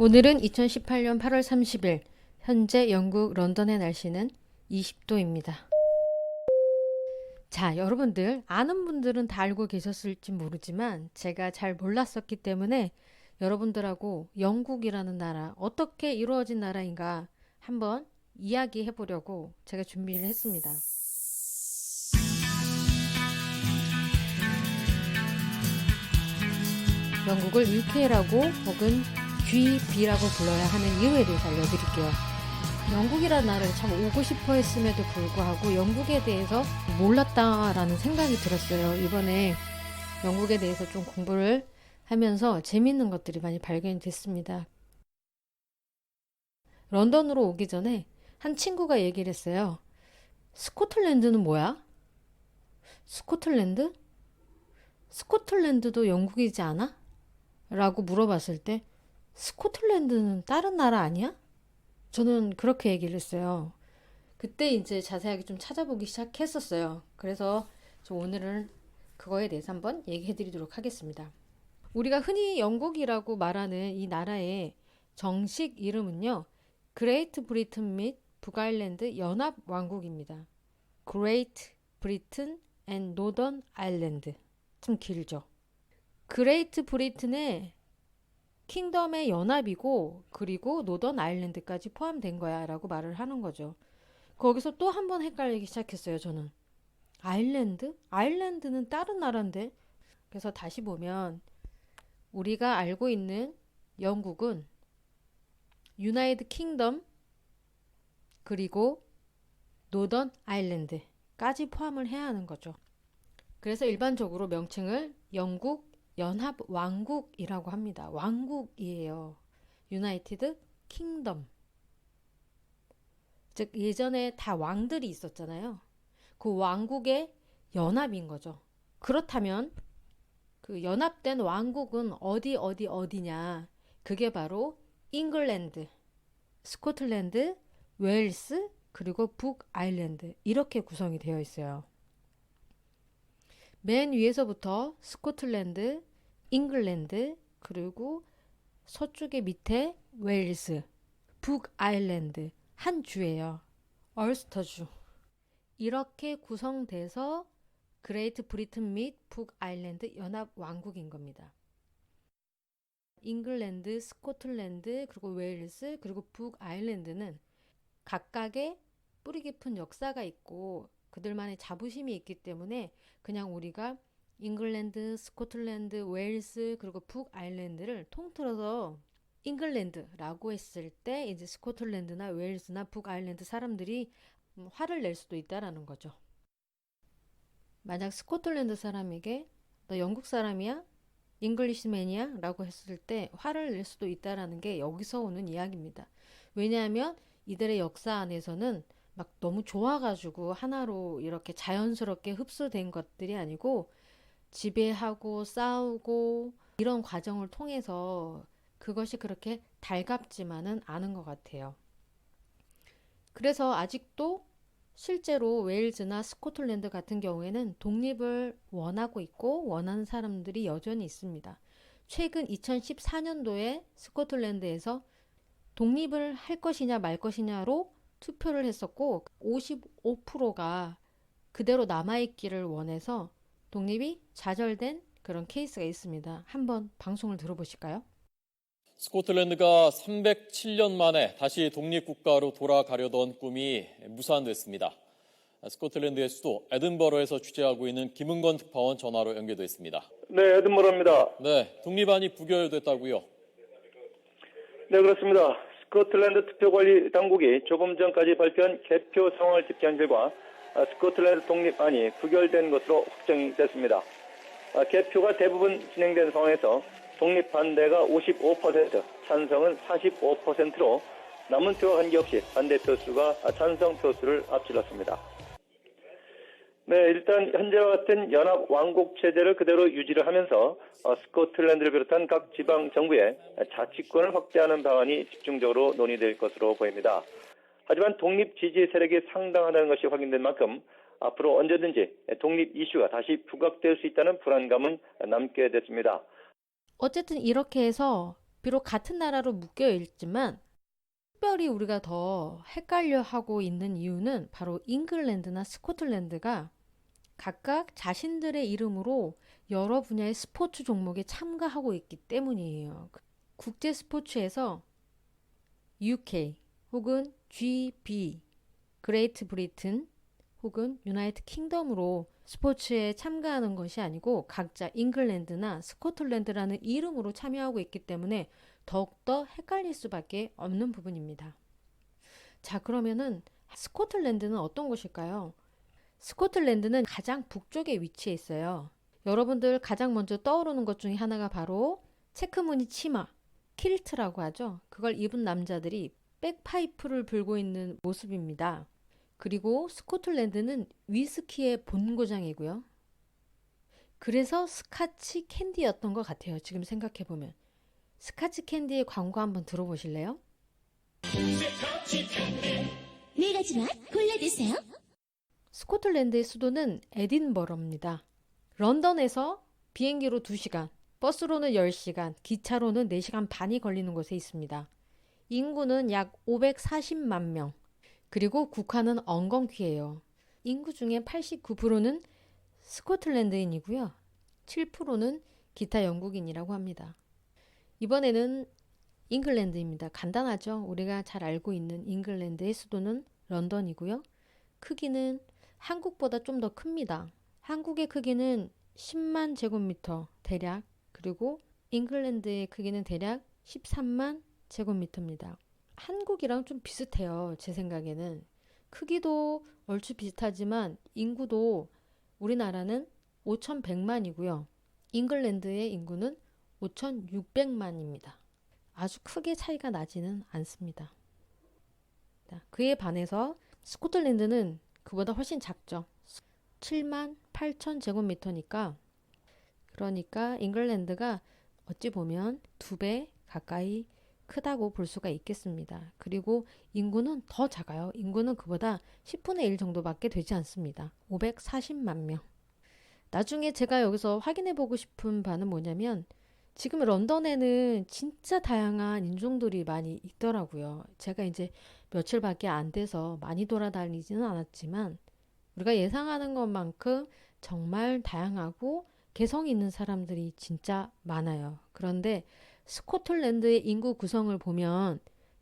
오늘은 2018년 8월 30일, 현재 영국 런던의 날씨는 20도입니다. 자, 여러분들, 아는 분들은 다 알고 계셨을지 모르지만, 제가 잘 몰랐었기 때문에 여러분들하고 영국이라는 나라, 어떻게 이루어진 나라인가 한번 이야기해 보려고 제가 준비를 했습니다. 영국을 UK라고 혹은 GB라고 불러야 하는 이유에 대해서 알려드릴게요. 영국이라는 나라를 참 오고 싶어 했음에도 불구하고 영국에 대해서 몰랐다라는 생각이 들었어요. 이번에 영국에 대해서 좀 공부를 하면서 재밌는 것들이 많이 발견이 됐습니다. 런던으로 오기 전에 한 친구가 얘기를 했어요. 스코틀랜드는 뭐야? 스코틀랜드? 스코틀랜드도 영국이지 않아? 라고 물어봤을 때 스코틀랜드는 다른 나라 아니야? 저는 그렇게 얘기를 했어요. 그때 이제 자세하게 좀 찾아보기 시작했었어요. 그래서 저 오늘은 그거에 대해서 한번 얘기해 드리도록 하겠습니다. 우리가 흔히 영국이라고 말하는 이 나라의 정식 이름은요. 그레이트 브리튼 및 북아일랜드 연합 왕국입니다. 그레이트 브리튼 앤 노던 아일랜드. 좀 길죠. 그레이트 브리튼의 킹덤의 연합이고 그리고 노던 아일랜드까지 포함된 거야 라고 말을 하는 거죠. 거기서 또 한 번 헷갈리기 시작했어요, 저는. 아일랜드? 아일랜드는 다른 나라인데? 그래서 다시 보면 우리가 알고 있는 영국은 유나이드 킹덤 그리고 노던 아일랜드까지 포함을 해야 하는 거죠. 그래서 일반적으로 명칭을 영국 연합 왕국이라고 합니다. 왕국이에요. 유나이티드 킹덤. 즉 예전에 다 왕들이 있었잖아요. 그 왕국의 연합인 거죠. 그렇다면 그 연합된 왕국은 어디 어디 어디냐? 그게 바로 잉글랜드, 스코틀랜드, 웨일스, 그리고 북아일랜드 이렇게 구성이 되어 있어요. 맨 위에서부터 스코틀랜드, 잉글랜드, 그리고 서쪽의 밑에 웨일스, 북아일랜드 한 주예요. 얼스터주. 이렇게 구성돼서 그레이트 브리튼 및 북아일랜드 연합 왕국인 겁니다. 잉글랜드, 스코틀랜드, 그리고 웨일스, 그리고 북아일랜드는 각각의 뿌리 깊은 역사가 있고 그들만의 자부심이 있기 때문에 그냥 우리가 잉글랜드, 스코틀랜드, 웨일스 그리고 북아일랜드를 통틀어서 잉글랜드라고 했을 때 이제 스코틀랜드나 웨일스나 북아일랜드 사람들이 화를 낼 수도 있다라는 거죠. 만약 스코틀랜드 사람에게 너 영국 사람이야? 잉글리시맨이야? 라고 했을 때 화를 낼 수도 있다라는 게 여기서 오는 이야기입니다. 왜냐하면 이들의 역사 안에서는 막 너무 좋아가지고 하나로 이렇게 자연스럽게 흡수된 것들이 아니고 지배하고 싸우고 이런 과정을 통해서 그것이 그렇게 달갑지만은 않은 것 같아요. 그래서 아직도 실제로 웨일즈나 스코틀랜드 같은 경우에는 독립을 원하고 있고 원하는 사람들이 여전히 있습니다. 최근 2014년도에 스코틀랜드에서 독립을 할 것이냐 말 것이냐로 투표를 했었고 55%가 그대로 남아있기를 원해서 독립이 좌절된 그런 케이스가 있습니다. 한번 방송을 들어보실까요? 스코틀랜드가 307년 만에 다시 독립국가로 돌아가려던 꿈이 무산됐습니다. 스코틀랜드의 수도 에든버러에서 취재하고 있는 김은건 특파원 전화로 연결돼 있습니다. 네, 에든버러입니다. 네, 독립안이 부결됐다고요. 네, 그렇습니다. 스코틀랜드 투표관리 당국이 조금 전까지 발표한 개표 상황을 집계한 결과 아, 스코틀랜드 독립안이 부결된 것으로 확정이 됐습니다. 아, 개표가 대부분 진행된 상황에서 독립 반대가 55%, 찬성은 45%로 남은 표와 관계없이 반대 표수가 찬성 표수를 앞질렀습니다. 네, 일단 현재와 같은 연합 왕국 체제를 그대로 유지를 하면서 어, 스코틀랜드를 비롯한 각 지방 정부의 자치권을 확대하는 방안이 집중적으로 논의될 것으로 보입니다. 하지만 독립 지지 세력이 상당하다는 것이 확인된 만큼 앞으로 언제든지 독립 이슈가 다시 부각될 수 있다는 불안감은 남게 됐습니다. 어쨌든 이렇게 해서 비록 같은 나라로 묶여 있지만 특별히 우리가 더 헷갈려 하고 있는 이유는 바로 잉글랜드나 스코틀랜드가 각각 자신들의 이름으로 여러 분야의 스포츠 종목에 참가하고 있기 때문이에요. 국제 스포츠에서 UK 혹은 GB, 그레이트 브리튼 혹은 유나이트 킹덤으로 스포츠에 참가하는 것이 아니고 각자 잉글랜드나 스코틀랜드라는 이름으로 참여하고 있기 때문에 더욱더 헷갈릴 수밖에 없는 부분입니다. 자, 그러면은 스코틀랜드는 어떤 곳일까요? 스코틀랜드는 가장 북쪽에 위치해 있어요. 여러분들 가장 먼저 떠오르는 것 중에 하나가 바로 체크무늬 치마, 킬트라고 하죠. 그걸 입은 남자들이 백파이프를 불고 있는 모습입니다. 그리고 스코틀랜드는 위스키의 본고장이고요. 그래서 스카치 캔디였던 것 같아요. 지금 생각해 보면. 스카치 캔디의 광고 한번 들어보실래요? 네 가지만 골라 드세요. 스코틀랜드의 수도는 에딘버러입니다. 런던에서 비행기로 2시간, 버스로는 10시간, 기차로는 4시간 반이 걸리는 곳에 있습니다. 인구는 약 540만 명. 그리고 국화는 엉겅퀴예요. 인구 중에 89%는 스코틀랜드인이고요. 7%는 기타 영국인이라고 합니다. 이번에는 잉글랜드입니다. 간단하죠? 우리가 잘 알고 있는 잉글랜드의 수도는 런던이고요. 크기는 한국보다 좀 더 큽니다. 한국의 크기는 10만 제곱미터 대략 그리고 잉글랜드의 크기는 대략 13만 제곱미터입니다. 한국이랑 좀 비슷해요. 제 생각에는. 크기도 얼추 비슷하지만 인구도 우리나라는 5,100만이고요. 잉글랜드의 인구는 5,600만입니다. 아주 크게 차이가 나지는 않습니다. 그에 반해서 스코틀랜드는 그보다 훨씬 작죠. 7만 8천 제곱미터니까 그러니까 잉글랜드가 어찌 보면 두 배 가까이 크다고 볼 수가 있겠습니다. 그리고 인구는 더 작아요. 인구는 그보다 10분의 1 정도밖에 되지 않습니다. 540만 명. 나중에 제가 여기서 확인해 보고 싶은 바는 뭐냐면 지금 런던에는 진짜 다양한 인종들이 많이 있더라고요. 제가 이제 며칠밖에 안 돼서 많이 돌아다니지는 않았지만 우리가 예상하는 것만큼 정말 다양하고 개성 있는 사람들이 진짜 많아요. 그런데 스코틀랜드의 인구 구성을 보면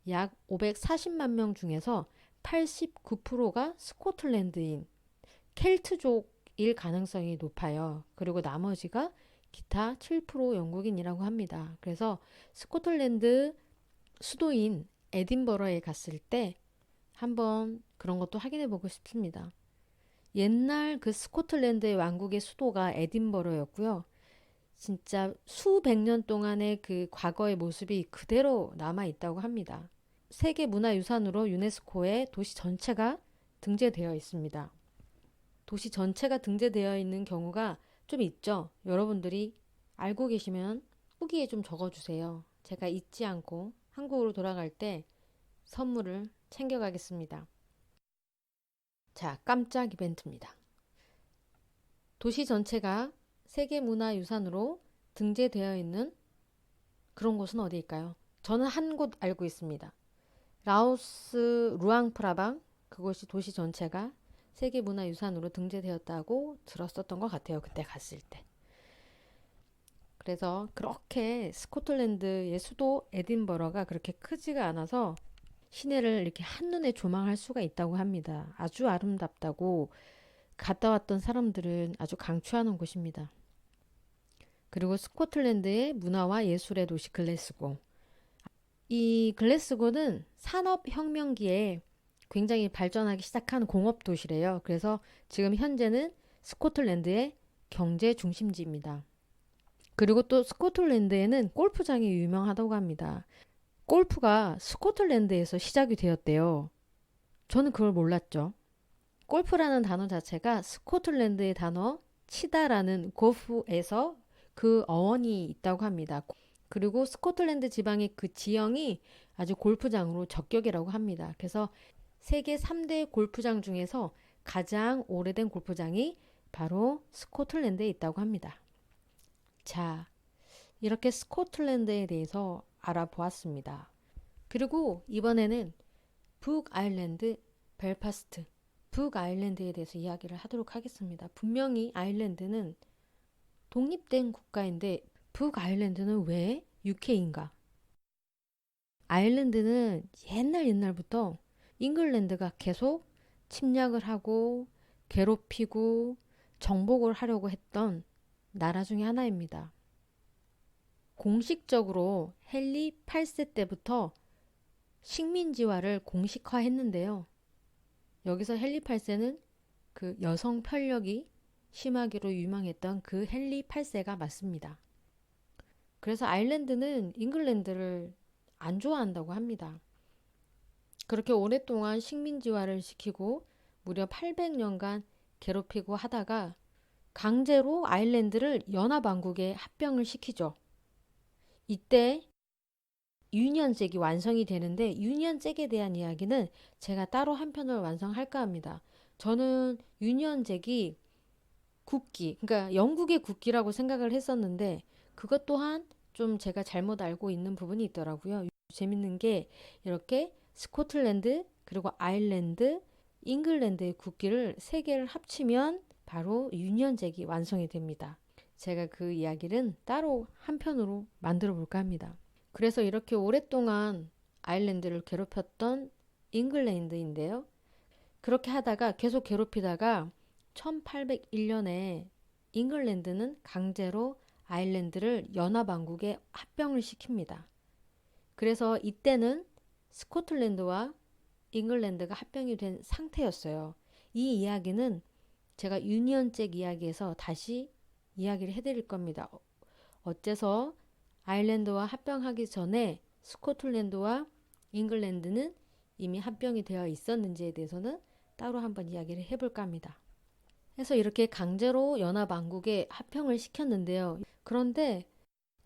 약 540만 명 중에서 89%가 스코틀랜드인 켈트족일 가능성이 높아요. 그리고 나머지가 기타 7% 영국인이라고 합니다. 그래서 스코틀랜드 수도인 에딘버러에 갔을 때 한번 그런 것도 확인해 보고 싶습니다. 옛날 그 스코틀랜드의 왕국의 수도가 에딘버러였고요. 진짜 수백 년 동안의 그 과거의 모습이 그대로 남아 있다고 합니다. 세계 문화유산으로 유네스코에 도시 전체가 등재되어 있습니다. 도시 전체가 등재되어 있는 경우가 좀 있죠. 여러분들이 알고 계시면 후기에 좀 적어주세요. 제가 잊지 않고 한국으로 돌아갈 때 선물을 챙겨가겠습니다. 자, 깜짝 이벤트입니다. 도시 전체가 세계문화유산으로 등재되어 있는 그런 곳은 어디일까요? 저는 한 곳 알고 있습니다. 라오스 루앙프라방 그곳이 도시 전체가 세계문화유산으로 등재되었다고 들었었던 것 같아요. 그때 갔을 때. 그래서 그렇게 스코틀랜드의 수도 에딘버러가 그렇게 크지가 않아서 시내를 이렇게 한눈에 조망할 수가 있다고 합니다. 아주 아름답다고 갔다 왔던 사람들은 아주 강추하는 곳입니다. 그리고 스코틀랜드의 문화와 예술의 도시 글래스고. 이 글래스고는 산업혁명기에 굉장히 발전하기 시작한 공업 도시래요. 그래서 지금 현재는 스코틀랜드의 경제 중심지입니다. 그리고 또 스코틀랜드에는 골프장이 유명하다고 합니다. 골프가 스코틀랜드에서 시작이 되었대요. 저는 그걸 몰랐죠. 골프라는 단어 자체가 스코틀랜드의 단어 치다라는 고프에서 그 어원이 있다고 합니다. 그리고 스코틀랜드 지방의 그 지형이 아주 골프장으로 적격이라고 합니다. 그래서 세계 3대 골프장 중에서 가장 오래된 골프장이 바로 스코틀랜드에 있다고 합니다. 자, 이렇게 스코틀랜드에 대해서 알아보았습니다. 그리고 이번에는 북 아일랜드 벨파스트 북 아일랜드에 대해서 이야기를 하도록 하겠습니다. 분명히 아일랜드는 독립된 국가인데 북 아일랜드는 왜 UK인가? 아일랜드는 옛날 옛날부터 잉글랜드가 계속 침략을 하고 괴롭히고 정복을 하려고 했던 나라 중에 하나입니다. 공식적으로 헨리 8세 때부터 식민지화를 공식화했는데요. 여기서 헨리 8세는 그 여성 편력이 심하기로 유명했던 그 헨리 8세가 맞습니다. 그래서 아일랜드는 잉글랜드를 안 좋아한다고 합니다. 그렇게 오랫동안 식민지화를 시키고 무려 800년간 괴롭히고 하다가 강제로 아일랜드를 연합왕국에 합병을 시키죠. 이때 유니언잭이 완성이 되는데 유니언잭에 대한 이야기는 제가 따로 한 편을 완성할까 합니다. 저는 유니언잭이 국기, 그러니까 영국의 국기라고 생각을 했었는데 그것 또한 좀 제가 잘못 알고 있는 부분이 있더라고요. 재밌는 게 이렇게 스코틀랜드 그리고 아일랜드, 잉글랜드의 국기를 세 개를 합치면 바로 유니언잭이 완성이 됩니다. 제가 그 이야기는 따로 한 편으로 만들어 볼까 합니다. 그래서 이렇게 오랫동안 아일랜드를 괴롭혔던 잉글랜드인데요. 그렇게 하다가 계속 괴롭히다가 1801년에 잉글랜드는 강제로 아일랜드를 연합왕국에 합병을 시킵니다. 그래서 이때는 스코틀랜드와 잉글랜드가 합병이 된 상태였어요. 이 이야기는 제가 유니언잭 이야기에서 다시 이야기를 해드릴 겁니다. 어- 어째서 아일랜드와 합병하기 전에 스코틀랜드와 잉글랜드는 이미 합병이 되어 있었는지에 대해서는 따로 한번 이야기를 해볼까 합니다. 그래서 이렇게 강제로 연합 왕국에 합병을 시켰는데요. 그런데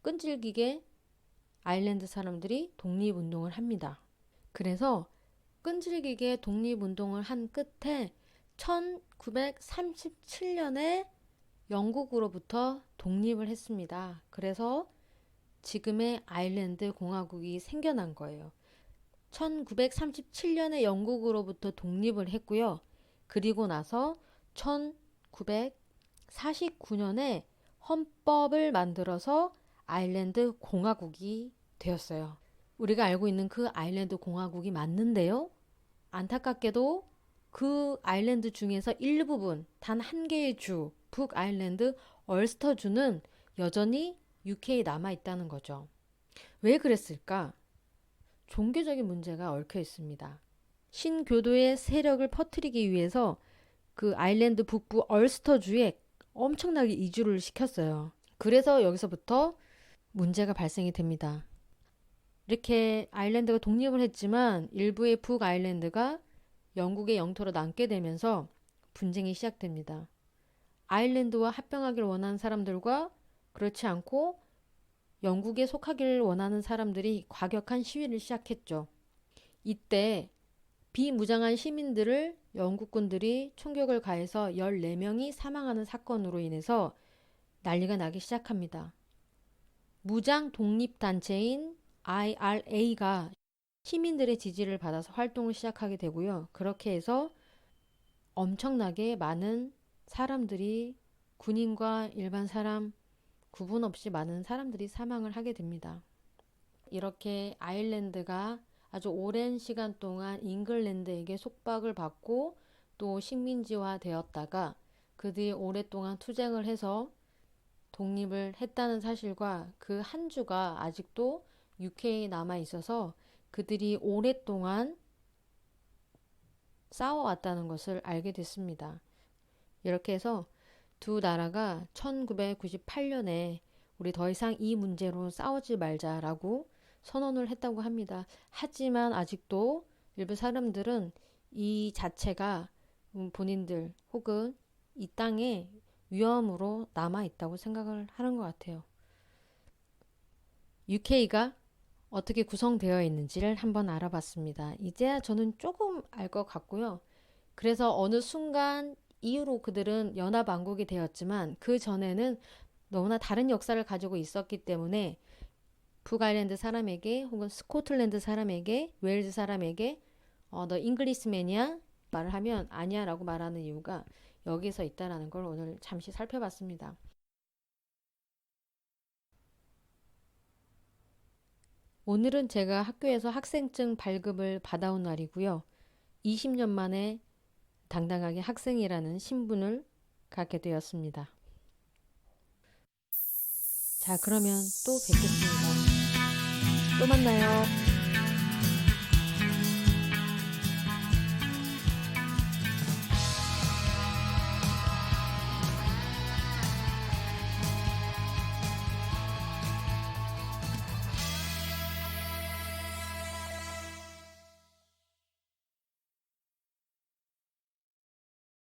끈질기게 아일랜드 사람들이 독립운동을 합니다. 그래서 끈질기게 독립운동을 한 끝에 1937년에 영국으로부터 독립을 했습니다. 그래서 지금의 아일랜드 공화국이 생겨난 거예요. 1937년에 영국으로부터 독립을 했고요. 그리고 나서 1949년에 헌법을 만들어서 아일랜드 공화국이 되었어요. 우리가 알고 있는 그 아일랜드 공화국이 맞는데요. 안타깝게도 그 아일랜드 중에서 일부분, 단 한 개의 주, 북 아일랜드 얼스터주는 여전히 UK에 남아 있다는 거죠. 왜 그랬을까? 종교적인 문제가 얽혀 있습니다. 신교도의 세력을 퍼뜨리기 위해서 그 아일랜드 북부 얼스터주에 엄청나게 이주를 시켰어요. 그래서 여기서부터 문제가 발생이 됩니다. 이렇게 아일랜드가 독립을 했지만 일부의 북 아일랜드가 영국의 영토로 남게 되면서 분쟁이 시작됩니다. 아일랜드와 합병하기를 원하는 사람들과 그렇지 않고 영국에 속하기를 원하는 사람들이 과격한 시위를 시작했죠. 이때 비무장한 시민들을 영국군들이 총격을 가해서 14명이 사망하는 사건으로 인해서 난리가 나기 시작합니다. 무장 독립단체인 IRA가 시민들의 지지를 받아서 활동을 시작하게 되고요. 그렇게 해서 엄청나게 많은 사람들이 군인과 일반 사람 구분 없이 많은 사람들이 사망을 하게 됩니다. 이렇게 아일랜드가 아주 오랜 시간 동안 잉글랜드에게 속박을 받고 또 식민지화 되었다가 그들이 오랫동안 투쟁을 해서 독립을 했다는 사실과 그 한 주가 아직도 UK에 남아 있어서 그들이 오랫동안 싸워왔다는 것을 알게 됐습니다. 이렇게 해서 두 나라가 1998년에 우리 더 이상 이 문제로 싸우지 말자라고 선언을 했다고 합니다. 하지만 아직도 일부 사람들은 이 자체가 음, 본인들 혹은 이 땅에 위험으로 남아 있다고 생각을 하는 것 같아요. UK가 어떻게 구성되어 있는지를 한번 알아봤습니다. 이제야 저는 조금 알 것 같고요. 그래서 어느 순간 이후로 그들은 연합왕국이 되었지만 그 전에는 너무나 다른 역사를 가지고 있었기 때문에 북아일랜드 사람에게 혹은 스코틀랜드 사람에게 웨일즈 사람에게 어, 너 잉글리스맨이야? 말을 하면 아니야라고 말하는 이유가 여기서 있다라는 걸 오늘 잠시 살펴봤습니다. 오늘은 제가 학교에서 학생증 발급을 받아온 날이고요. 20년 만에 당당하게 학생이라는 신분을 갖게 되었습니다. 자, 그러면 또 뵙겠습니다. 또 만나요.